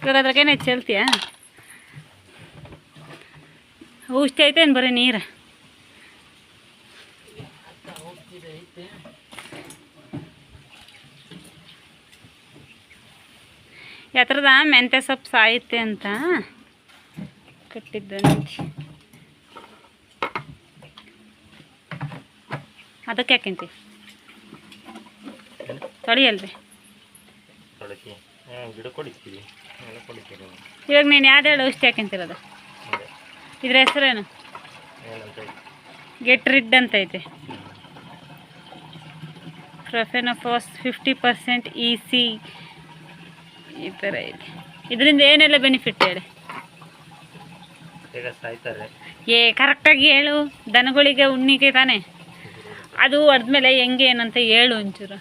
ಇವಾಗ ಅದ್ರಾಗೇನೆ ಹೇಳ್ತೀಯಾ? ಔಷಧಿ ಐತೆ ಏನು ಬರೀ ನೀರು? ಎತ್ತರದ ಮೆಂತ್ಯ ಸೊಪ್ಪು ಸಾಯುತ್ತೆ ಅಂತ ಕಟ್ಟಿದ್ದ ಅದಕ್ಕೆ ಯಾಕೆಂತಿ ತೊಳಿಯಲ್ರಿ ಗಿಡ ಕೊಡಿಸ್ತೀವಿ ಇವಾಗ ನೀನು ಯಾವ್ದು ಔಷಧಿ ಹಾಕಿಂತಿರೋದು ಇದ್ರ ಹೆಸರೇನು? ಗೆಟ್ ರಿಡ್ ಅಂತ ಐತೆ profenofos fifty percent E C ಈ ಥರ ಐತೆ ಇದರಿಂದ ಏನೆಲ್ಲ ಬೆನಿಫಿಟ್ ಹೇಳಿ? ಏ ಕರೆಕ್ಟಾಗಿ ಹೇಳು. ದನಗಳಿಗೆ ಉಣ್ಣಿಗೆ ತಾನೆ. ಅದು ಹೊಡೆದ್ಮೇಲೆ ಹೆಂಗೆ ಏನಂತ ಹೇಳು ಒಂಚೂರು.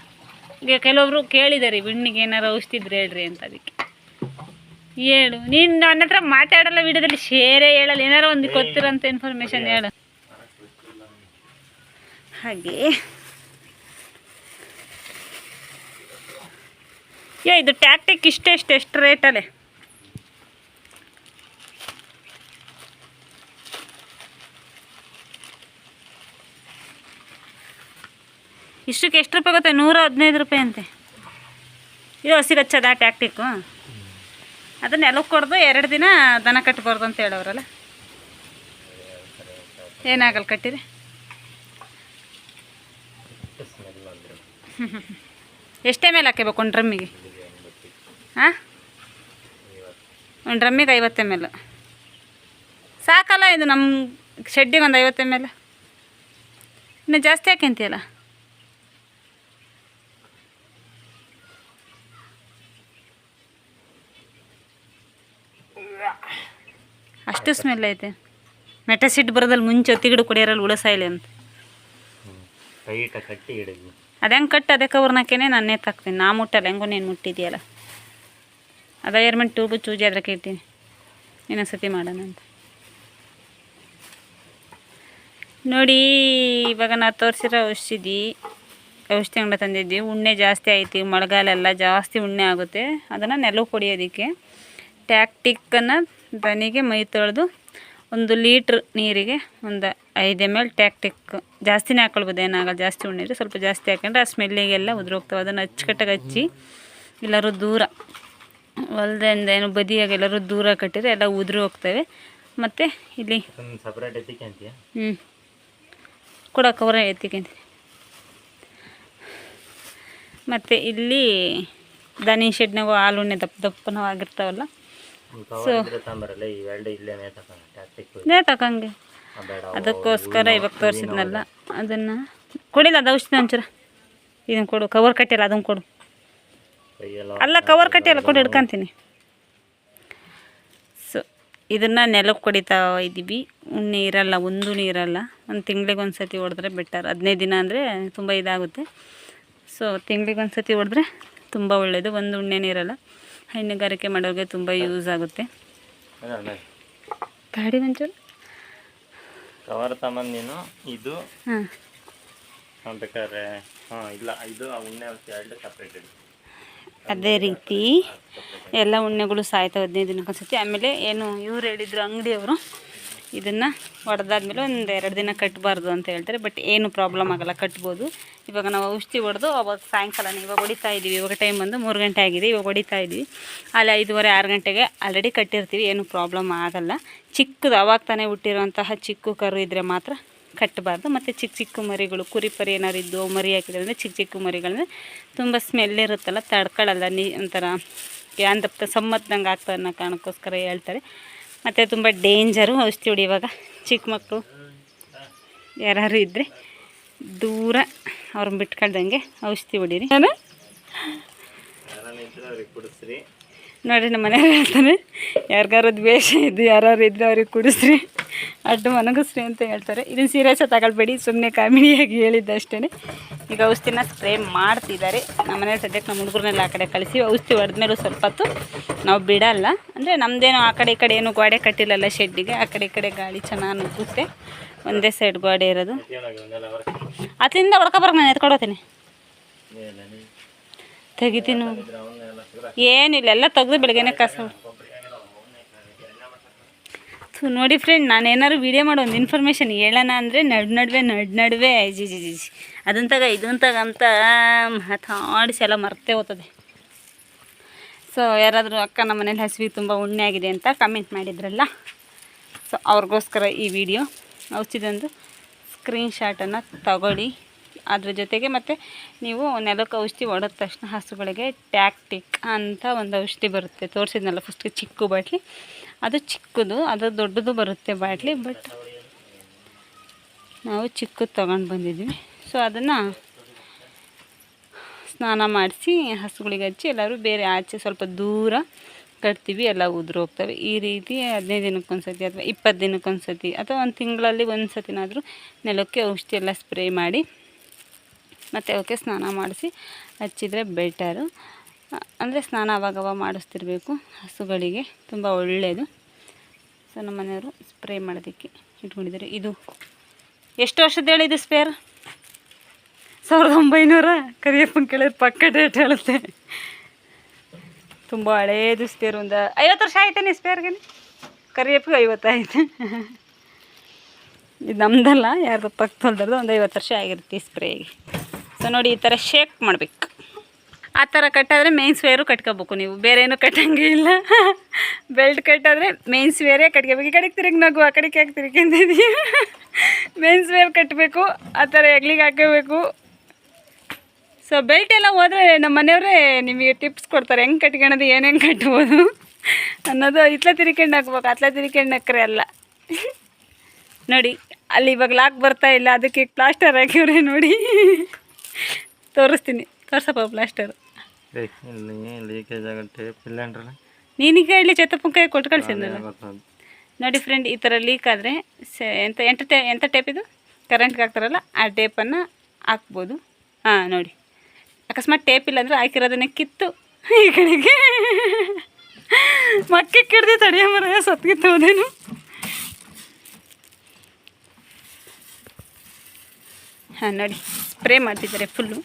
ಈಗ ಕೆಲವೊಬ್ರು ಕೇಳಿದ್ದಾರೆ ಉಣ್ಣಿಗೆ ಏನಾರು ಔಷಧಿ ಇದ್ರೆ ಹೇಳ್ರಿ ಅಂತ ಅದಕ್ಕೆ. ಹೇಳು. ನೀನು ನನ್ನ ಹತ್ರ ಮಾತಾಡಲ್ಲ ವಿಡಿಯೋದಲ್ಲಿ ಶೇರೇ ಹೇಳಲ್ಲ. ಏನಾರು ಒಂದು ಗೊತ್ತಿರೋಂಥ ಇನ್ಫಾರ್ಮೇಶನ್ ಹೇಳು. ಹಾಗೆ. ಏ ಇದು ಟ್ಯಾಕ್ಟಿಕ್ ಇಷ್ಟೇ ಎಷ್ಟು ಎಷ್ಟು ರೇಟಲ್ಲೇ ಇಷ್ಟಕ್ಕೆ ಎಷ್ಟು ರೂಪಾಯಿ ಗೊತ್ತಾ? ನೂರ ಹದಿನೈದು ರೂಪಾಯಿ ಅಂತೆ. ಇದು ಹಸಿರಚ್ಚದ ಟ್ಯಾಕ್ಟಿಕ್ಕು ಅದನ್ನ ನೆಲಕ್ಕೆ ಕೊಡ್ದು ಎರಡು ದಿನ ದನ ಕಟ್ಬಾರ್ದು ಅಂತ ಹೇಳೋರಲ್ಲ ಏನಾಗಲ್ಲ ಕಟ್ಟಿರಿ. ಎಷ್ಟೇ ಮೇಲೆ ಹಾಕಬೇಕು ಒಂದು ಡ್ರಮ್ಮಿಗೆ? ಹಾಂ ಒಂದು ಡ್ರಮ್ಮಿಗೆ ಐವತ್ತು ಎಂ ಎಲ್. ಸಾಕಲ್ಲ ಇದು ನಮ್ಮ ಶೆಡ್ಡಿಗೆ ಒಂದು ಐವತ್ತು ಎಂ ಎಲ್. ಇನ್ನು ಜಾಸ್ತಿ ಹಾಕ್ಯಂತೀಯಲ್ಲ ಅಷ್ಟು ಸ್ಮೆಲ್ ಐತೆ. ಮೆಟಾಸಿಟ್ ಬರೋದಲ್ಲಿ ಮುಂಚೆ ಹೊತ್ತಿಗಿಡು ಕುಡಿಯೋರಲ್ಲಿ ಉಳಸಾಯಿಲಿ ಅಂತ. ಟೈಟಾಗಿ ಕಟ್ಟಿ ಅದು ಹೆಂಗೆ ಕಟ್ಟು ಅದೇ ಕವರ್ನಾಕೇನೆ ನಾನು ನೇತಾಕ್ತೀನಿ ನಾ ಮುಟ್ಟಲ್ಲ ಹೆಂಗೋ ನೀನು ಮುಟ್ಟಿದೆಯಲ್ಲ. ಅದ ಏರ್ಮೆಂಟ್ ಟ್ಯೂಬು ಚೂಜಿ ಅದ್ರಕ್ಕೆ ಇಡ್ತೀನಿ. ಇನ್ನೊಂದು ಸತಿ ಮಾಡೋಣ ಅಂತ. ನೋಡಿ ಇವಾಗ ನಾ ತೋರಿಸಿರೋ ಔಷಧಿ ಔಷಧಿ ಅಂಗಡಿ ತಂದಿದ್ವಿ. ಉಣ್ಣೆ ಜಾಸ್ತಿ ಐತಿ ಮಳೆಗಾಲೆಲ್ಲ ಜಾಸ್ತಿ ಉಣ್ಣೆ ಆಗುತ್ತೆ. ಅದನ್ನು ನೆಲವು ಕೊಡಿಯೋದಕ್ಕೆ ಟ್ಯಾಕ್ಟಿಕ್ಕನ್ನು ದನಿಗೆ ಮೈ ತೊಳೆದು ಒಂದು ಲೀಟ್ರ್ ನೀರಿಗೆ ಒಂದು ಐದು ಎಂ ಎಲ್ ಟ್ಯಾಕ್ಟಿಕ್ ಜಾಸ್ತಿನೇ ಹಾಕೊಳ್ಬೋದು ಏನಾಗಲ್ಲ ಜಾಸ್ತಿ ಉಣ್ಣಿದ್ರೆ ಸ್ವಲ್ಪ ಜಾಸ್ತಿ ಹಾಕೊಂಡ್ರೆ ಆ ಸ್ಮೆಲ್ಲಿಗೆಲ್ಲ ಉದುರೋಗ್ತವೆ. ಅದನ್ನು ಅಚ್ಚುಕಟ್ಟಾಗಿ ಹಚ್ಚಿ ಎಲ್ಲರೂ ದೂರ ಹೊಲ್ದಿಂದ ಏನು ಬದಿಯಾಗಿ ಎಲ್ಲರೂ ದೂರ ಕಟ್ಟಿದ್ರೆ ಎಲ್ಲ ಉದುರು ಹೋಗ್ತವೆ. ಮತ್ತು ಇಲ್ಲಿ ಹ್ಞೂ ಕೂಡ ಕವರ ಎತ್ತಿಕೊಂತೀನಿ ಮತ್ತು ಇಲ್ಲಿ ದನಿ ಶೆಡ್ನಾಗೂ ಹಾಲು ಉಣ್ಣೆ ದಪ್ಪ ದಪ್ಪನವಾಗಿರ್ತಾವಲ್ಲ ಕವರ್ ನೇತಾಕಂಗೆ ಅದಕ್ಕೋಸ್ಕರ ಇವಾಗ ತೋರಿಸಿದ್ನಲ್ಲ ಅದನ್ನು ಕೊಡಿಲ್ಲ ಅದು ಔಷಧಿ ಒಂಚೂರ. ಇದನ್ನು ಕೊಡು ಕವರ್ ಕಟ್ಟಿಲ್ಲ ಅದನ್ನು ಕೊಡು. ಅಲ್ಲ ಕವರ್ ಕಟ್ಟಿಲ್ಲ ಕೊಡು ಹಿಡ್ಕೊಂತೀನಿ ಸೊ ಇದನ್ನು ನೆಲಕ್ಕೆ ಕೊಡಿತಾ ಇದ್ದೀವಿ ಉಣ್ಣೆ ಇರಲ್ಲ ಒಂದು ಇರಲ್ಲ. ಒಂದು ತಿಂಗಳಿಗೆ ಒಂದು ಸತಿ ಹೊಡೆದ್ರೆ ಬೆಟರ್. ಹದಿನೈದು ದಿನ ಅಂದರೆ ತುಂಬ ಇದಾಗುತ್ತೆ. ಸೊ ತಿಂಗಳಿಗೆ ಒಂದು ಸತಿ ಹೊಡೆದ್ರೆ ತುಂಬ ಒಳ್ಳೆಯದು ಒಂದು ಉಣ್ಣೆನೇ ಇರಲ್ಲ. ಹೈನುಗಾರಿಕೆ ಮಾಡೋರಿಗೆ ತುಂಬ ಯೂಸ್ ಆಗುತ್ತೆ. ಗಾಡಿ ಒಂಚೂರು ಕವರ್ ತಗೊಂಡು ನೀನು ಇದು. ಹಾಂ. ಬೇಕಾದ್ರೆ ಹಾಂ ಇಲ್ಲ ಇದು ಉಣ್ಣೆ ಎರಡು ಸಪ್ರೇಟ್ ಅದೇ ರೀತಿ. ಎಲ್ಲ ಉಣ್ಣೆಗಳು ಸಾಯ್ತಾವೆ ಹದಿನೈದು ದಿನಕ್ಕೊಂದ್ಸತಿ. ಆಮೇಲೆ ಏನು ಇವ್ರು ಹೇಳಿದ್ರು ಅಂಗಡಿಯವರು ಇದನ್ನು ಒಡೆದಾದ್ಮೇಲೆ ಒಂದು ಎರಡು ದಿನ ಕಟ್ಟಬಾರ್ದು ಅಂತ ಹೇಳ್ತಾರೆ. ಬಟ್ ಏನು ಪ್ರಾಬ್ಲಮ್ ಆಗಲ್ಲ, ಕಟ್ಬೋದು. ಇವಾಗ ನಾವು ಔಷಧಿ ಹೊಡೆದು, ಅವಾಗ ಸಾಯಂಕಾಲನೇ ಇವಾಗ ಹೊಡಿತಾ ಇದ್ದೀವಿ ಇವಾಗ ಟೈಮ್ ಬಂದು ಮೂರು ಗಂಟೆ ಆಗಿದೆ, ಇವಾಗ ಹೊಡಿತಾ ಇದ್ದೀವಿ ಅಲ್ಲಿ ಐದೂವರೆ, ಆರು ಗಂಟೆಗೆ ಆಲ್ರೆಡಿ ಕಟ್ಟಿರ್ತೀವಿ. ಏನು ಪ್ರಾಬ್ಲಮ್ ಆಗಲ್ಲ. ಚಿಕ್ಕದು, ಅವಾಗ ತಾನೇ ಹುಟ್ಟಿರುವಂತಹ ಚಿಕ್ಕ ಕರು ಇದ್ದರೆ ಮಾತ್ರ ಕಟ್ಟಬಾರ್ದು ಮತ್ತು ಚಿಕ್ಕ ಚಿಕ್ಕ ಮರಿಗಳು, ಕುರಿ ಪರಿ ಏನಾದ್ರು ಇದ್ದು ಮರಿ ಹಾಕಿದ್ರೆ ಅಂದರೆ ಚಿಕ್ಕ ಚಿಕ್ಕ ಮರಿಗಳಂದರೆ ತುಂಬ ಸ್ಮೆಲ್ ಇರುತ್ತಲ್ಲ ತಡ್ಕೊಳ್ಳಲ್ಲ ನೀ ಒಂಥರ ಯಾಂದಪ್ಪ ಸಮ್ಮತ್ದಂಗೆ ಆಗ್ತದೆ ಅನ್ನೋ ಕಾರಣಕ್ಕೋಸ್ಕರ ಹೇಳ್ತಾರೆ. ಮತ್ತು ತುಂಬ ಡೇಂಜರು ಔಷಧಿ ಹೊಡಿಯುವಾಗ ಚಿಕ್ಕ ಮಕ್ಕಳು. ಯಾರು ಇದ್ದರೆ ದೂರ ಅವ್ರನ್ನ ಬಿಟ್ಕೊಳ್ದಂಗೆ ಔಷಧಿ ಹೊಡೀರಿ. ನಾನು? ನೋಡಿರಿ ನಮ್ಮ ಮನೆಯವ್ರು ಹೇಳ್ತಾನೆ ಯಾರಿಗಾರದು ವೇಷ ಇದ್ದು ಯಾರು ಇದ್ದರೆ ಅವ್ರಿಗೆ ಕುಡಿಸ್ರಿ. ಅಡ್ಡು ಮನಗಸ್ರಿ ಅಂತ ಹೇಳ್ತಾರೆ. ಇದನ್ನು ಸೀರಿಯಸ್ ತಗೊಳ್ಬೇಡಿ. ಸುಮ್ಮನೆ ಕಾಮಿಡಿಯಾಗಿ ಹೇಳಿದ್ದೆ ಅಷ್ಟೇ ಈಗ ಔಷಧಿನ ಸ್ಪ್ರೇ ಮಾಡ್ತಿದ್ದಾರೆ. ನಮ್ಮ ಮನೆ ಸದ್ಯಕ್ಕೆ ನಮ್ಮ ಹುಡುಗರನ್ನೆಲ್ಲ ಆ ಕಡೆ ಕಳಿಸಿ. ಔಷಧಿ ಹೊಡೆದ್ಮೇಲೂ ಸ್ವಲ್ಪ ಹೊತ್ತು ನಾವು ಬಿಡಲ್ಲ. ಅಂದರೆ ನಮ್ಮದೇನು ಆ ಕಡೆ ಈ ಕಡೆ ಏನು ಗೋಡೆ ಕಟ್ಟಿಲ್ಲಲ್ಲ ಶೆಡ್ಡಿಗೆ. ಆ ಕಡೆ ಈ ಕಡೆ ಗಾಳಿ ಚೆನ್ನಾಗಿ ನುಗ್ಗುತ್ತೆ. ಒಂದೇ ಸೈಡ್ ಗೋಡೆ ಇರೋದು. ಅದರಿಂದ ಹೊಡ್ಕೊಬರ್ಗೆ ನಾನು ಎತ್ಕೊಡೋತೀನಿ ತೆಗಿತೀನಿ ಏನಿಲ್ಲ, ಎಲ್ಲ ತೆಗೆದು ಬೆಳಗ್ಗೆನೆ ಕಸ. ಸೊ ನೋಡಿ ಫ್ರೆಂಡ್ ನಾನು ಏನಾದ್ರು ವೀಡಿಯೋ ಮಾಡೋ ಒಂದು ಇನ್ಫಾರ್ಮೇಷನ್ ಹೇಳೋಣ ಅಂದರೆ ನಡು ನಡುವೆ ನಡು ನಡುವೆ. ಜಿ ಜಿ ಜಿ ಜಿ. ಅದಂತಾಗ, ಇದಂತಾಗ ಅಂತ ಮಾತಾಡಿಸಿ ಎಲ್ಲ ಮರ್ತೇ ಹೋಗ್ತದೆ ಸೊ ಯಾರಾದರೂ ಅಕ್ಕ ನಮ್ಮ ಮನೇಲಿ ಹಸಿವೆ ತುಂಬ ಉಣ್ಣೆ ಆಗಿದೆ ಅಂತ ಕಮೆಂಟ್ ಮಾಡಿದ್ರಲ್ಲ? ಸೊ ಅವ್ರಿಗೋಸ್ಕರ ಈ ವಿಡಿಯೋ ಔಷಧಿದೊಂದು ಸ್ಕ್ರೀನ್ ಶಾಟನ್ನು ತಗೊಳ್ಳಿ. ಅದ್ರ ಜೊತೆಗೆ ಮತ್ತು ನೀವು ನೆಲಕ್ಕೆ ಔಷಧಿ ಹೊಡೆದ ತಕ್ಷಣ ಹಸುಗಳಿಗೆ ಟ್ಯಾಕ್ಟಿಕ್ ಅಂತ ಒಂದು ಔಷಧಿ ಬರುತ್ತೆ. ತೋರಿಸಿದ್ನಲ್ಲ ಫಸ್ಟ್ಗೆ ಚಿಕ್ಕ ಬಾಟ್ಲಿ. ಅದು ಚಿಕ್ಕದು, ಅದು ದೊಡ್ಡದು ಬರುತ್ತೆ ಬಾಟ್ಲಿ ಬಟ್ ನಾವು ಚಿಕ್ಕದು ತೊಗೊಂಡು ಬಂದಿದ್ವಿ ಸೊ ಅದನ್ನು ಸ್ನಾನ ಮಾಡಿಸಿ, ಹಸುಗಳಿಗೆ ಹಚ್ಚಿ, ಎಲ್ಲರೂ ಬೇರೆ ಆಚೆ ಸ್ವಲ್ಪ ದೂರ ಕಟ್ತೀವಿ, ಎಲ್ಲ ಉದುರು ಹೋಗ್ತವೆ. ಈ ರೀತಿ ಹದಿನೈದು ದಿನಕ್ಕೊಂದು ಸತಿ ಅಥವಾ ಇಪ್ಪತ್ತು ದಿನಕ್ಕೊಂದು ಸತಿ ಅಥವಾ ಒಂದು ತಿಂಗಳಲ್ಲಿ ಒಂದು ಸತಿನಾದರೂ ನೆಲಕ್ಕೆ ಔಷಧಿ ಎಲ್ಲ ಸ್ಪ್ರೇ ಮಾಡಿ, ಮತ್ತು ಅವಕ್ಕೆ ಸ್ನಾನ ಮಾಡಿಸಿ ಹಚ್ಚಿದರೆ ಬೆಟರು. ಅಂದರೆ ಸ್ನಾನ ಅವಾಗವಾಗ ಮಾಡಿಸ್ತಿರ್ಬೇಕು ಹಸುಗಳಿಗೆ, ತುಂಬ ಒಳ್ಳೆಯದು. ಸೊ ನಮ್ಮ ಮನೆಯವರು ಸ್ಪ್ರೇ ಮಾಡೋದಕ್ಕೆ ಇಟ್ಕೊಂಡಿದ್ದಾರೆ. ಇದು ಎಷ್ಟು ವರ್ಷದ ಹೇಳಿದ್ದು ಸ್ಪೇರ್? ಸಾವಿರದ ಒಂಬೈನೂರ? ಕರಿಯಪ್ಪನ ಕೇಳಿದ್ರೆ ಪಕ್ಕ ಡೇಟ್ ಹೇಳುತ್ತೆ. ತುಂಬ ಹಳೇದು ಸ್ಪೇರ್ ಒಂದು ಐವತ್ತು ವರ್ಷ ಆಯ್ತೇನೆ ಸ್ಪೇರ್ಗೆ? ಕರಿಯಪ್ಪಗೆ ಐವತ್ತಾಯ್ತು ಇದು ನಮ್ದಲ್ಲ, ಯಾರ್ದು ಪಕ್ಕದಲ್ದರ್ದು ಒಂದು ಐವತ್ತು ವರ್ಷ ಆಗಿರುತ್ತೆ ಈ ಸ್ಪ್ರೇಗೆ. ಸೊ ನೋಡಿ ಈ ಥರ ಶೇಕ್ ಮಾಡಬೇಕು. ಆ ಥರ ಕಟ್ಟಾದರೆ ಮೇನ್ಸ್ ವೇರು ಕಟ್ಕೋಬೇಕು ನೀವು. ಬೇರೆ ಏನೂ ಕಟ್ಟಂಗೆ ಇಲ್ಲ. ಬೆಲ್ಟ್ ಕಟ್ಟಾದರೆ ಮೇನ್ಸ್ ವೇರೇ ಕಟ್ಕೋಬೇಕು. ಈ ಕಡೆಗೆ ತಿರುಗಿ ನಗು, ಆ ಕಡೆಗೆ ಯಾಕೆ ಅಂತಿದ್ದೀವಿ ಮೇನ್ಸ್ ವೇರ್ ಕಟ್ಟಬೇಕು ಆ ಥರ ಎಗ್ಲಿಗೆ ಹಾಕೋಬೇಕು ಸೊ ಬೆಲ್ಟ್ ಎಲ್ಲ ಹೋದರೆ ನಮ್ಮ ಮನೆಯವರೇ ನಿಮಗೆ ಟಿಪ್ಸ್ ಕೊಡ್ತಾರೆ. ಹೆಂಗೆ ಕಟ್ಕೊಳೋದು, ಏನೇನು ಕಟ್ಬೋದು ಅನ್ನೋದು ಇತ್ಲ ತಿರ್ಕೊಂಡು ಹಾಕ್ಬೇಕು. ಅತ್ಲ ತಿರ್ಕೊಂಡು ಹಾಕ್ರೆ ಅಲ್ಲ. ನೋಡಿ, ಅಲ್ಲಿ ಇವಾಗ ಲಾಕ್ ಬರ್ತಾ ಇಲ್ಲ. ಅದಕ್ಕೆ ಪ್ಲಾಸ್ಟರ್ ಹಾಕಿವ್ರೆ ನೋಡಿ. ತೋರಿಸ್ತೀನಿ. ತೋರ್ಸಪ್ಪ ಪ್ಲಾಸ್ಟರ್ ಇಲ್ಲಿ ಲೀಕೇಜ್ ಆಗೋ ಟೇಪ್ ಇಲ್ಲ ಅಂದ್ರಲ್ಲ ನೀನೀಗ ಇಲ್ಲಿ ಕೊಟ್ಟು ಕಳ್ಸಿದ್ನಲ್ಲ. ನೋಡಿ ಫ್ರೆಂಡ್ ಈ ಥರ ಲೀಕ್ ಆದರೆ ಎಂತ ಎಂಟು ಟೇ ಎಂಥ ಟೇಪ್ ಇದು? ಕರೆಂಟ್ಗೆ ಹಾಕ್ತಾರಲ್ಲ ಆ ಟೇಪನ್ನು ಹಾಕ್ಬೋದು. ಹಾಂ ನೋಡಿ. ಅಕಸ್ಮಾತ್ ಟೇಪ್ ಇಲ್ಲ ಅಂದರೆ ಹಾಕಿರೋದನ್ನೇ ಕಿತ್ತು. ಈ ಕಡೆಗೆ. ಮಕ್ಕಿ ಕಿಡ್ದು ತಡೆಯ ಮರ ಸತ್ಗಿತ್ತು ಹೋದೇನು ಹಾಂ ನೋಡಿ. ಸ್ಪ್ರೇ ಮಾಡ್ತಿದ್ದಾರೆ ಫುಲ್ಲು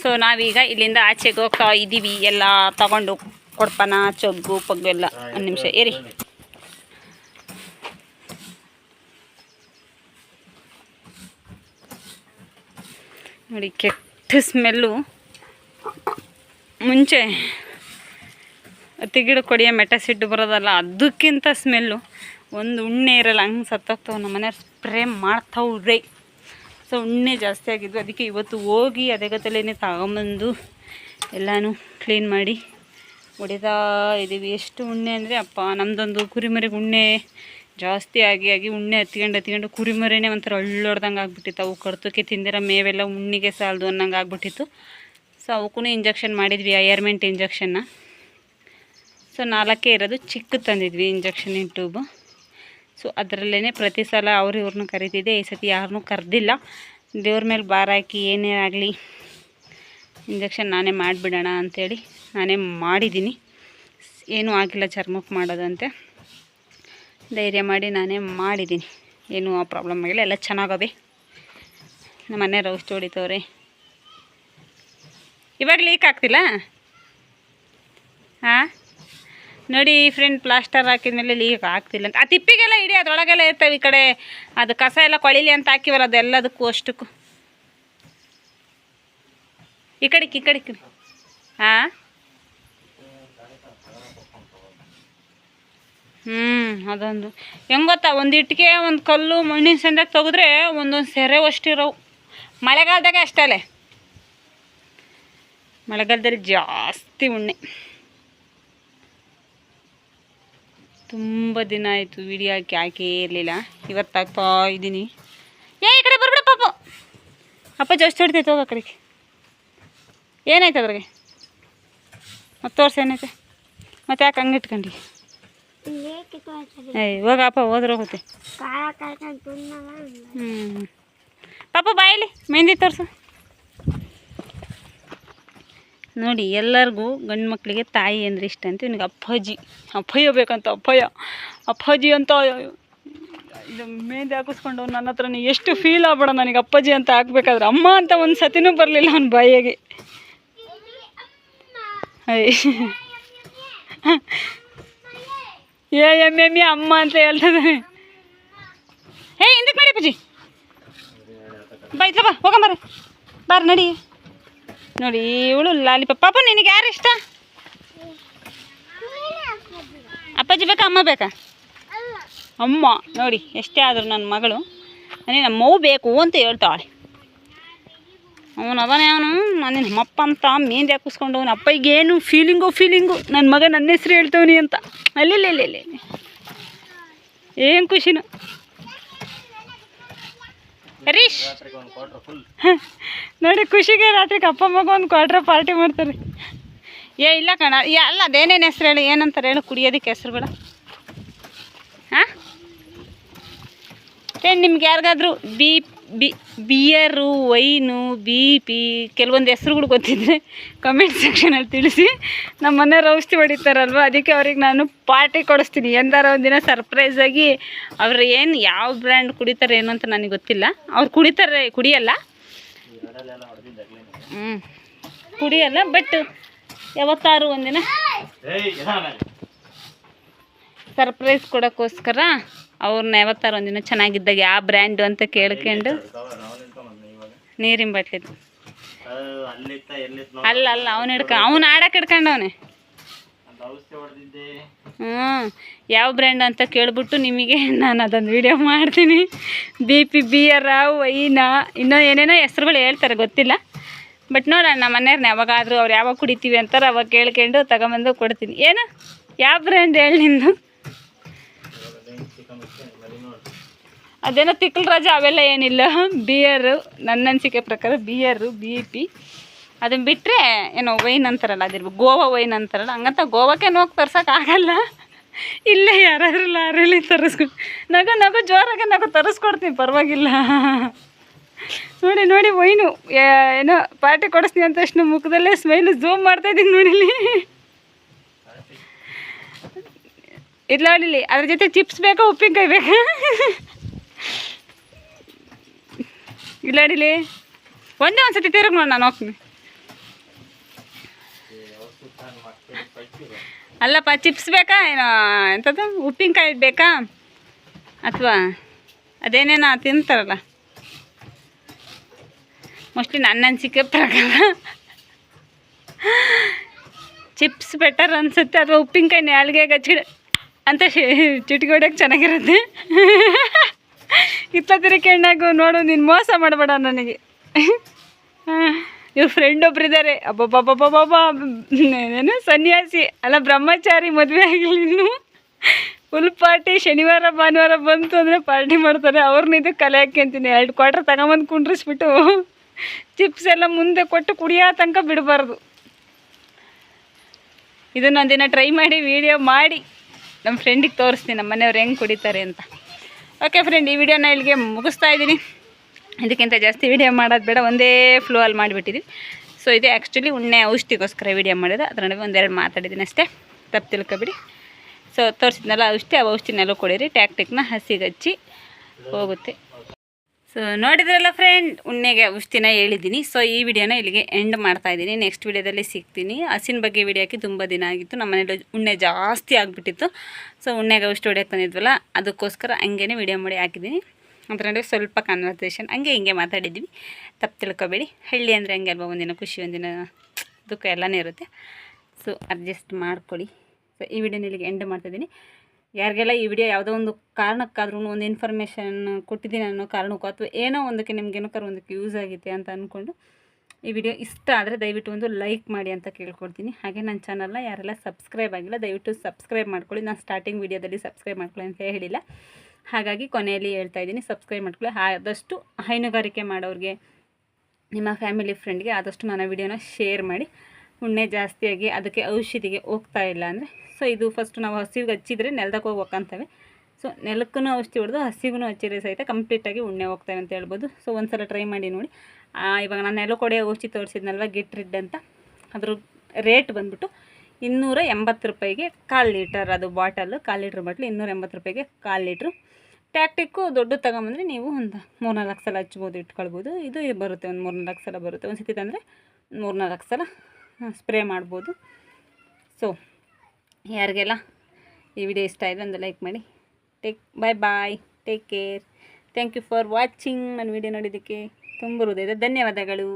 ಸೊ ನಾವೀಗ ಇಲ್ಲಿಂದ ಆಚೆಗೆ ಹೋಗ್ತಾ ಇದ್ದೀವಿ ಎಲ್ಲ ತಗೊಂಡು ಕೊಡ್ಪನ, ಚೊಗ್ಗು, ಪಗ್ಗು ಎಲ್ಲ. ಒಂದು ನಿಮಿಷ, ಏರಿ. ನೋಡಿ, ಕೆಟ್ಟ ಸ್ಮೆಲ್ಲು. ಮುಂಚೆ ತೆಗಿಡು ಗಿಡ ಕೊಡಿಯ ಮೆಟಸಿಟ್ಟು ಬರೋದಲ್ಲ, ಅದಕ್ಕಿಂತ ಸ್ಮೆಲ್ಲು. ಒಂದು ಉಣ್ಣೆ ಇರಲ್ಲ, ಹಂಗೆ ಸತ್ತೋಗ್ತಾವೆ. ನಮ್ಮ ಮನೆಯವ್ರು ಸ್ಪ್ರೇ ಮಾಡ್ತಾವ್ರೆ. ಸೊ ಉಣ್ಣೆ ಜಾಸ್ತಿ ಆಗಿದ್ವು ಅದಕ್ಕೆ ಇವತ್ತು ಹೋಗಿ ಅದೇ ಗತಲೇನೆ ತಗೊಂಬಂದು ಎಲ್ಲನೂ ಕ್ಲೀನ್ ಮಾಡಿ ಹೊಡಿತಾ ಇದ್ದೀವಿ. ಎಷ್ಟು ಉಣ್ಣೆ ಅಂದರೆ ಅಪ್ಪ ನಮ್ಮದೊಂದು ಕುರಿಮರಿಗೆ ಉಣ್ಣೆ ಜಾಸ್ತಿ ಆಗಿ ಆಗಿ ಉಣ್ಣೆ ಹತ್ಕೊಂಡು ಹತ್ಕೊಂಡು ಕುರಿಮರಿನೇ ಒಂಥರ ಅಳ್ಳೊಡ್ದಂಗೆ ಆಗ್ಬಿಟ್ಟಿತ್ತು. ಅವು ಕರ್ತಕ್ಕೆ ತಿಂದಿರೋ ಮೇವೆಲ್ಲ ಉಣ್ಣಿಗೆ ಸಾಲದು ಅನ್ನಂಗೆ ಆಗ್ಬಿಟ್ಟಿತ್ತು. ಸೊ ಅವಕ್ಕೂ ಇಂಜೆಕ್ಷನ್ ಮಾಡಿದ್ವಿ ಅಯರ್ಮೆಂಟ್ ಇಂಜೆಕ್ಷನ್ನ ಸೊ ನಾಲ್ಕೇ ಇರೋದು ಚಿಕ್ಕ ತಂದಿದ್ವಿ ಇಂಜೆಕ್ಷನ್ ಟ್ಯೂಬು ಸೊ ಅದರಲ್ಲೇ ಪ್ರತಿ ಸಲ ಅವ್ರು ಇವ್ರನ್ನ ಕರಿತಿದ್ದೆ, ಈ ಸತಿ ಯಾರನ್ನೂ ಕರೆದಿಲ್ಲ. ದೇವ್ರ ಮೇಲೆ ಭಾರ ಹಾಕಿ ಏನೇ ಆಗಲಿ ಇಂಜೆಕ್ಷನ್ ನಾನೇ ಮಾಡಿಬಿಡೋಣ ಅಂಥೇಳಿ ನಾನೇ ಮಾಡಿದ್ದೀನಿ. ಏನೂ ಆಗಿಲ್ಲ ಚರ್ಮಕ್ಕೆ ಮಾಡೋದಂತೆ. ಧೈರ್ಯ ಮಾಡಿ ನಾನೇ ಮಾಡಿದ್ದೀನಿ. ಏನೂ ಆ ಪ್ರಾಬ್ಲಮ್ ಆಗಿಲ್ಲ, ಎಲ್ಲ ಚೆನ್ನಾಗವೆ. ನಮ್ಮ ಮನೆ ರೌಸ್ ಹೊಡಿತವ್ರೆ ಇವಾಗ ಲೀಕ್ ಆಗ್ತಿಲ್ಲ? ಹಾಂ ನೋಡಿ ಫ್ರೆಂಡ್ ಪ್ಲಾಸ್ಟರ್ ಹಾಕಿದ್ಮೇಲೆ ಲೀಕ್ ಆಗ್ತಿಲ್ಲ ಅಂತ. ಆ ತಿಪ್ಪಿಗೆಲ್ಲ ಇಡಿ ಅದರೊಳಗೆಲ್ಲ ಇರ್ತವೆ ಈ ಕಡೆ. ಅದು ಕಸ ಎಲ್ಲ ಕೊಳಿಲಿ ಅಂತ ಹಾಕಿವಲ್ಲ, ಅದೆಲ್ಲದಕ್ಕೂ ಅಷ್ಟಕ್ಕೂ. ಈ ಕಡೆಗೆ ಈ ಕಡೆ ಹಾಂ ಹ್ಞೂ ಅದೊಂದು. ಹೆಂಗೆ ಗೊತ್ತಾ? ಒಂದು ಇಟ್ಟಿಗೆ ಒಂದು ಕಲ್ಲು, ಮಣ್ಣಿನ ಸಂದಾಗ ತೆಗೆದ್ರೆ ಒಂದೊಂದು ಸೆರೆ ಅಷ್ಟಿರೋವು. ಮಳೆಗಾಲದಾಗೆ ಅಷ್ಟೇ ಮಳೆಗಾಲದಲ್ಲಿ ಜಾಸ್ತಿ ಉಣ್ಣೆ. ತುಂಬ ದಿನ ಆಯಿತು ವಿಡಿಯೋ ಹಾಕಿ ಹಾಕೇ ಇರಲಿಲ್ಲ. ಇವತ್ತು ಹಾಕ್ತಾ ಇದ್ದೀನಿ. ಏ ಈ ಕಡೆ ಬರ್ಬಿಡ ಪಾಪ. ಅಪ್ಪ ಜಾಸ್ತಿ ಹೊಡಿತೈತೆ ಹೋಗ ಕಡೆಗೆ. ಏನಾಯ್ತು ಅದ್ರಾಗೆ? ಮತ್ತೆ ತೋರ್ಸಿ ಏನೈತೆ ಮತ್ತೆ ಯಾಕೆ ಹಂಗೆ ಇಟ್ಕೊಂಡು? ಏಯ್ ಇವಾಗಪ್ಪ ಹೋದ್ರೆ ಹೋಗುತ್ತೆ. ಹ್ಞೂ ಪಾಪ ಬಾಯಲ್ಲಿ ಮೆಹಂದಿ ತೋರಿಸು. ನೋಡಿ, ಎಲ್ಲರಿಗೂ ಗಂಡು ಮಕ್ಕಳಿಗೆ ತಾಯಿ ಅಂದರೆ ಇಷ್ಟ ಅಂತ ಇವನಿಗೆ ಅಪ್ಪಾಜಿ. ಅಪ್ಪಯ್ಯ ಬೇಕಂತ ಅಪ್ಪಯ್ಯ. ಅಪ್ಪಾಜಿ ಅಂತ ಇದು ಮೆಹಂದಿ ಹಾಕಿಸ್ಕೊಂಡು ನನ್ನ ಹತ್ರ ಎಷ್ಟು ಫೀಲ್ ಆಗ್ಬೇಡ ನನಗೆ ಅಪ್ಪಾಜಿ ಅಂತ ಹಾಕ್ಬೇಕಾದ್ರೆ ಅಮ್ಮ ಅಂತ ಒಂದು ಸತಿನೂ ಬರಲಿಲ್ಲ ಅವನ ಬಾಯಿಗೆ. ಏ ಎಂ ಎಂ ಅಮ್ಮ ಅಂತ ಹೇಳ್ತದೆ ಹೇ ಹಿಂದಕ್ಕೆ ನಡಿ ಅಪ್ಪಾಜಿ. ಬಾ ಹೋಗಂಬರ ಬಾರ, ನಡಿ. ನೋಡಿ, ಇವಳು ಲಾಲಿಪಾಪ್ ಪಾಪ, ನಿನಗೆ ಯಾರು ಇಷ್ಟ? ಅಪ್ಪಾಜಿ ಬೇಕಾ, ಅಮ್ಮ ಬೇಕಾ? ಅಮ್ಮ, ನೋಡಿ, ಎಷ್ಟೇ ಆದರೂ ನನ್ನ ಮಗಳು, ನನಗೆ ನಮ್ಮ ಮಗು ಬೇಕು ಅಂತ ಹೇಳ್ತಾಳೆ. ಅವನು ಅವನೇ ಅವನು, ನಾನು ನಮ್ಮಪ್ಪ ಅಂತ ಮೇಂದಿ ಹಾಕಿಸ್ಕೊಂಡು ಅವನ ಅಪ್ಪಗೆ ಏನು ಫೀಲಿಂಗು ಫೀಲಿಂಗು ನನ್ನ ಮಗ ನನ್ನ ಹೆಸ್ರು ಹೇಳ್ತವನಿ ಅಂತ. ಅಲ್ಲಿ ಇಲ್ಲಿ ಏನು ಖುಷಿನು. ಹರೀಶ್. ಫುಲ್ ನೋಡಿ ಖುಷಿಗೆ ರಾತ್ರಿಗೆ ಅಪ್ಪ ಮಗ ಒಂದು ಕ್ವಾರ್ಟರ್ ಪಾರ್ಟಿ ಮಾಡ್ತಾರೆ. ಏ ಇಲ್ಲ ಕಣ. ಏ ಅಲ್ಲ ಅದೇನೇನು ಹೆಸ್ರು ಹೇಳಿ? ಏನಂತಾರೆ ಹೇಳು? ಕುಡಿಯೋದಕ್ಕೆ ಹೆಸ್ರುಗಳ ಹಾಂ? ಏನು ನಿಮ್ಗೆ ಯಾರಿಗಾದ್ರೂ B B beer wine B P ಕೆಲವೊಂದು ಹೆಸ್ರುಗಳು ಗೊತ್ತಿದ್ರೆ ಕಮೆಂಟ್ ಸೆಕ್ಷನಲ್ಲಿ ತಿಳಿಸಿ. ನಮ್ಮ ಮನೆಯವ್ರು ಔಷಧಿ ಹೊಡಿತಾರಲ್ವ? ಅದಕ್ಕೆ ಅವ್ರಿಗೆ ನಾನು ಪಾರ್ಟಿ ಕೊಡಿಸ್ತೀನಿ. ಎಂದಾರ ಒಂದಿನ ಸರ್ಪ್ರೈಸಾಗಿ ಅವ್ರು ಏನು ಯಾವ ಬ್ರ್ಯಾಂಡ್ ಕುಡಿತಾರೆ ಏನು ಅಂತ ನನಗೆ ಗೊತ್ತಿಲ್ಲ. ಅವ್ರು ಕುಡಿತಾರೆ ಕುಡಿಯಲ್ಲ. ಹ್ಞೂ ಕುಡಿಯಲ್ಲ ಬಟ್ ಯಾವತ್ತಾರು ಒಂದಿನ? ಸರ್ಪ್ರೈಸ್ ಕೊಡೋಕ್ಕೋಸ್ಕರ ಅವ್ರನ್ನ ಯಾವತ್ತಾರ ಒಂದಿನ ಚೆನ್ನಾಗಿದ್ದಾಗ ಯಾವ ಬ್ರ್ಯಾಂಡು ಅಂತ ಕೇಳ್ಕೊಂಡು ನೀರಿನ ಬಟ್ಟೆ ಅಲ್ಲ ಅಲ್ಲ, ಅವ್ನು ಹಿಡ್ಕ, ಅವ್ನು ಆಡಕ್ಕೆ ಹಿಡ್ಕೊಂಡವನೆ ಹ್ಞೂ ಯಾವ ಬ್ರ್ಯಾಂಡ್ ಅಂತ ಕೇಳ್ಬಿಟ್ಟು ನಿಮಗೆ ನಾನು ಅದೊಂದು ವಿಡಿಯೋ ಮಾಡ್ತೀನಿ. ಬಿ ಪಿ ಬಿಯರ ವೈನಾ, ಇನ್ನೂ ಏನೇನೋ ಹೆಸ್ರುಗಳು ಹೇಳ್ತಾರೆ, ಗೊತ್ತಿಲ್ಲ. ಬಟ್ ನೋಡೋಣ, ನಮ್ಮ ಮನೆಯವ್ರನ್ನ ಯಾವಾಗಾದರೂ ಅವ್ರು ಯಾವಾಗ ಕುಡಿತೀವಿ ಅಂತಾರೆ ಅವಾಗ ಕೇಳ್ಕೊಂಡು ತಗೊಂಬಂದು ಕೊಡ್ತೀನಿ. ಏನು? ಯಾವ ಬ್ರ್ಯಾಂಡ್ ಹೇಳಿ ನಿಂದು ಇವಾಗ ಬೆಂಕಿ ಚಿಕನ್ ಮರಿ ನೋಡಿ ಅದೇನೋ ತಿಕ್ಕಲ್ ರಾಜ ಅವೆಲ್ಲ ಏನಿಲ್ಲ. ಬಿಯರು ನನ್ನ ಅನಿಸಿಕೆ ಪ್ರಕಾರ ಬಿಯರು ಬಿ ಪಿ ಅದನ್ನು ಬಿಟ್ಟರೆ ಏನೋ ವೈನ್ ಅಂತಾರಲ್ಲ ಅದಿರ್ಬೇಕು ಗೋವಾ ವೈನ್ ಅಂತಾರಲ್ಲ, ಹಂಗಂತ ಗೋವಾಕ್ಕೆ ಹೋಗಿ ತರ್ಸೋಕ್ಕಾಗಲ್ಲ ಇಲ್ಲೇ ಯಾರಾದರೂ ಲಾರಿಲಿ ತರಿಸ್ಕೊಂಡು ನಗು ನಗು, ಜೋರಾಗೆ ನಗು ತರಿಸ್ಕೊಡ್ತೀನಿ, ಪರವಾಗಿಲ್ಲ. ನೋಡಿ ನೋಡಿ ವೈನು ಏನೋ ಪಾರ್ಟಿ ಕೊಡಿಸ್ತೀನಿ ಅಂತ ತಕ್ಷಣ ಮುಖದಲ್ಲೇ ಸ್ಮೈಲು ಝೂಮ್ ಮಾಡ್ತಾ ಇದ್ದೀನಿ ನೋಡಿಲಿ ಇಲ್ಲ ನೋಡಿಲಿ ಅದ್ರ ಜೊತೆ ಚಿಪ್ಸ್ ಬೇಕಾ, ಉಪ್ಪಿನಕಾಯಿ ಬೇಕಾ? ಇಲ್ಲ ಅಡಿಲಿ ಒಂದೇ ಒಂದು ಸತಿ ತಿರುಗಿ ನೋಡಿ ನಾನು ಹೋಗ್ತೀನಿ. ಅಲ್ಲಪ್ಪ ಚಿಪ್ಸ್ ಬೇಕಾ? ಏನೋ ಎಂಥದ್ದು ಉಪ್ಪಿನಕಾಯಿ ಬೇಕಾ? ಅಥವಾ ಅದೇನೇನೋ ತಿಂತಾರಲ್ಲ. ಮೋಸ್ಟ್ಲಿ ನನ್ನ ಅನಿಸಿಕೆ ಪ್ರಕಾರ. ಚಿಪ್ಸ್ ಬೆಟರ್ ಅನ್ಸುತ್ತೆ. ಅಥವಾ ಉಪ್ಪಿನಕಾಯಿ ನಾಲ್ಗೆ ಗಚ್ಚಿಡ ಅಂತ ಚಿಟಿಕೆ ಹೊಡ್ಯಕ್ಕೆ ಚೆನ್ನಾಗಿರುತ್ತೆ. ಇತ್ತ ತಿರುಕಣ್ಣಾಗು ನೋಡು, ನೀನು ಮೋಸ ಮಾಡಬೇಡ ನನಗೆ. ಇವ್ರ ಫ್ರೆಂಡ್ ಒಬ್ರು ಇದ್ದಾರೆ ಏನು ಸನ್ಯಾಸಿ. ಅಲ್ಲ, ಬ್ರಹ್ಮಚಾರಿ ಮದುವೆ ಆಗಿಲ್ಲ ಇನ್ನು. ಫುಲ್ ಪಾರ್ಟಿ ಶನಿವಾರ, ಭಾನುವಾರ ಬಂತು ಅಂದರೆ ಪಾರ್ಟಿ ಮಾಡ್ತಾರೆ. ಅವ್ರನ್ನ ಇದು ಕಲೆ ಹಾಕ್ಯಂತೀನಿ ಎರಡು ಕ್ವಾರ್ಟರ್ ತಗೊಂಬಂದು ಕುಂಡ್ರಿಸ್ಬಿಟ್ಟು ಚಿಪ್ಸ್ ಎಲ್ಲ ಮುಂದೆ ಕೊಟ್ಟು ಕುಡಿಯೋ ತನಕ ಬಿಡಬಾರ್ದು. ಇದನ್ನ ಒಂದಿನ ಟ್ರೈ ಮಾಡಿ ವಿಡಿಯೋ ಮಾಡಿ. ನಮ್ಮ ಫ್ರೆಂಡಿಗೆ ತೋರಿಸ್ತೀನಿ. ನಮ್ಮ ಮನೆಯವ್ರು ಹೆಂಗೆ ಕುಡಿತಾರೆ ಅಂತ. ಓಕೆ ಫ್ರೆಂಡ್ ಈ ವಿಡಿಯೋನ ಇಲ್ಲಿಗೆ ಮುಗಿಸ್ತಾ ಇದ್ದೀನಿ. ಇದಕ್ಕಿಂತ ಜಾಸ್ತಿ ವಿಡಿಯೋ ಮಾಡೋದು ಬೇಡ, ಒಂದೇ ಫ್ಲೋ ಅಲ್ಲಿ ಮಾಡಿಬಿಟ್ಟಿದ್ವಿ ಸೊ ಇದು ಆ್ಯಕ್ಚುಲಿ ಉಣ್ಣೆ ಔಷಧಿಗೋಸ್ಕರ ವಿಡಿಯೋ ಮಾಡಿದೆ ಅದರ ನಡುವೆ ಒಂದೆರಡು ಮಾತಾಡಿದ್ದೀನಿ ಅಷ್ಟೇ. ತಪ್ಪು ತಿಳ್ಕೊಬಿಡಿ. ಸೊ ತೋರಿಸಿದ್ನಲ್ಲ ಔಷಧಿ ಆ ಔಷಧಿನೆಲ್ಲ ಕೊಡಿರಿ. ಟ್ಯಾಕ್ಟಿಕ್ನ ಹಸಿಗಚ್ಚಿ ಹೋಗುತ್ತೆ. ಸೊ ನೋಡಿದ್ರಲ್ಲ ಫ್ರೆಂಡ್ ಉಣ್ಣೆಗೆ ಔಷಧಿನ ಹೇಳಿದ್ದೀನಿ. ಸೊ ಈ ವಿಡಿಯೋನ ಇಲ್ಲಿಗೆ ಎಂಡ್ ಮಾಡ್ತಾ ಇದ್ದೀನಿ. ನೆಕ್ಸ್ಟ್ ವಿಡಿಯೋದಲ್ಲಿ ಸಿಗ್ತೀನಿ. ಹಸಿನ ಬಗ್ಗೆ ವಿಡಿಯೋಕ್ಕೆ ತುಂಬ ದಿನ ಆಗಿತ್ತು. ನಮ್ಮ ಮನೇಲಿ ಉಣ್ಣೆ ಜಾಸ್ತಿ ಆಗಿಬಿಟ್ಟಿತ್ತು. ಸೊ ಉಣ್ಣೆಗೆ ಔಷಧಿ ಹೊಡ್ಯಕ್ಕೆ ಬಂದಿದ್ವಲ್ಲ, ಅದಕ್ಕೋಸ್ಕರ ಹಂಗೇ ವಿಡಿಯೋ ಮಾಡಿ ಹಾಕಿದ್ದೀನಿ. ಅದ್ರ ನಡುವೆ ಸ್ವಲ್ಪ ಕನ್ವರ್ಸೇಷನ್ ಹಂಗೆ ಹಿಂಗೆ ಮಾತಾಡಿದ್ವಿ ತಪ್ಪು ತಿಳ್ಕೊಬೇಡಿ. ಹಳ್ಳಿ ಅಂದರೆ ಹಂಗೆ ಅಲ್ವಾ? ಒಂದಿನ ಖುಷಿ, ಒಂದಿನ ದುಃಖ, ಎಲ್ಲನೇ ಇರುತ್ತೆ. ಸೊ ಅಡ್ಜಸ್ಟ್ ಮಾಡ್ಕೊಳ್ಳಿ. ಸೊ ಈ ವಿಡಿಯೋನ ಇಲ್ಲಿಗೆ ಎಂಡ್ ಮಾಡ್ತಿದ್ದೀನಿ ಯಾರಿಗೆಲ್ಲ ಈ ವಿಡಿಯೋ ಯಾವುದೋ ಒಂದು ಕಾರಣಕ್ಕಾದ್ರೂ ಒಂದು ಇನ್ಫಾರ್ಮೇಷನ್ ಕೊಟ್ಟಿದ್ದೀನಿ ಅನ್ನೋ ಕಾರಣಕ್ಕೂ ಅಥವಾ ಏನೋ ಒಂದಕ್ಕೆ ನಿಮ್ಗೆ ಏನಕ್ಕಾರ ಒಂದಕ್ಕೆ ಯೂಸ್ ಆಗಿದೆ ಅಂತ ಅಂದ್ಕೊಂಡು ಈ ವಿಡಿಯೋ ಇಷ್ಟ ಆದರೆ ದಯವಿಟ್ಟು ಒಂದು ಲೈಕ್ ಮಾಡಿ ಅಂತ ಕೇಳ್ಕೊಡ್ತೀನಿ. ಹಾಗೆ ನನ್ನ ಚಾನಲ್ನ ಯಾರೆಲ್ಲ ಸಬ್ಸ್ಕ್ರೈಬ್ ಆಗಿಲ್ಲ, ದಯವಿಟ್ಟು ಸಬ್ಸ್ಕ್ರೈಬ್ ಮಾಡ್ಕೊಳ್ಳಿ. ನಾನು ಸ್ಟಾರ್ಟಿಂಗ್ ವಿಡಿಯೋದಲ್ಲಿ ಸಬ್ಸ್ಕ್ರೈಬ್ ಮಾಡ್ಕೊಳ್ಳಿ ಅಂತ ಹೇಳಿಲ್ಲ. ಹಾಗಾಗಿ ಕೊನೆಯಲ್ಲಿ ಹೇಳ್ತಾ ಇದ್ದೀನಿ ಸಬ್ಸ್ಕ್ರೈಬ್ ಮಾಡ್ಕೊಳ್ಳಿ. ಆದಷ್ಟು ಹೈನುಗಾರಿಕೆ ಮಾಡೋರಿಗೆ, ನಿಮ್ಮ ಫ್ಯಾಮಿಲಿ ಫ್ರೆಂಡ್ಗೆ ಆದಷ್ಟು ನನ್ನ ವಿಡಿಯೋನ ಶೇರ್ ಮಾಡಿ. ಉಣ್ಣೆ ಜಾಸ್ತಿಯಾಗಿ ಅದಕ್ಕೆ ಔಷಧಿಗೆ ಹೋಗ್ತಾ ಇಲ್ಲ ಅಂದರೆ ಸೊ ಇದು ಫಸ್ಟ್ ನಾವು ಹಸಿವಿಗೆ ಹಚ್ಚಿದರೆ ನೆಲದಾಗ ಹೋಗಿ ಒಕ್ಕಂತವೆ ಸೊ ನೆಲಕ್ಕೂ ಔಷಧಿ ಹೊಡೆದು ಹಸಿಗೂ ಹಚ್ಚಿದ್ರೆ ಸಹಿತ ಕಂಪ್ಲೀಟಾಗಿ ಉಣ್ಣೆ ಹೋಗ್ತವೆ ಅಂತ ಹೇಳ್ಬೋದು. ಸೊ ಒಂದ್ಸಲ ಟ್ರೈ ಮಾಡಿ ನೋಡಿ. ಇವಾಗ ನಾನು ನೆಲ ಕೊಡೆ ಔಷಧಿ ತೋರಿಸಿದ್ನಲ್ವ, ಗಿಟ್ ರಿಡ್ ಅಂತ. ಅದ್ರ ರೇಟ್ ಬಂದ್ಬಿಟ್ಟು ಇನ್ನೂರ ಎಂಬತ್ತು ರೂಪಾಯಿಗೆ ಕಾಲು ಲೀಟರ್ ಅದು ಬಾಟಲ್, ಕಾಲು ಲೀಟ್ರ್ ಬಾಟ್ಲು ಇನ್ನೂರ ಎಂಬತ್ತು ರೂಪಾಯಿಗೆ ಕಾಲು ಲೀಟ್ರು. ಟ್ಯಾಕ್ಟಿಕ್ಕು ದೊಡ್ಡ ತಗೊಂಬಂದರೆ ನೀವು ಒಂದು ಮೂರ್ನಾಲ್ಕು ಸಲ ಹಚ್ಬೋದು, ಇಟ್ಕೊಳ್ಬೋದು. ಇದು ಬರುತ್ತೆ, ಒಂದು ಮೂರ್ನಾಲ್ಕು ಸಲ ಬರುತ್ತೆ. ಒಂದು ಸತಿ ತಂದರೆ ಮೂರ್ನಾಲ್ಕು ಸಲ ಸ್ಪ್ರೇ ಮಾಡ್ಬೋದು. ಸೊ ಯಾರಿಗೆಲ್ಲ ಈ ವಿಡಿಯೋ ಇಷ್ಟ ಆಯಿತು ಒಂದು ಲೈಕ್ ಮಾಡಿ. Take bye bye take care thank you for watching ನನ್ನ ವಿಡಿಯೋ ನೋಡಿದ್ದಕ್ಕೆ ತುಂಬ ಹೃದಯದ ಧನ್ಯವಾದಗಳು.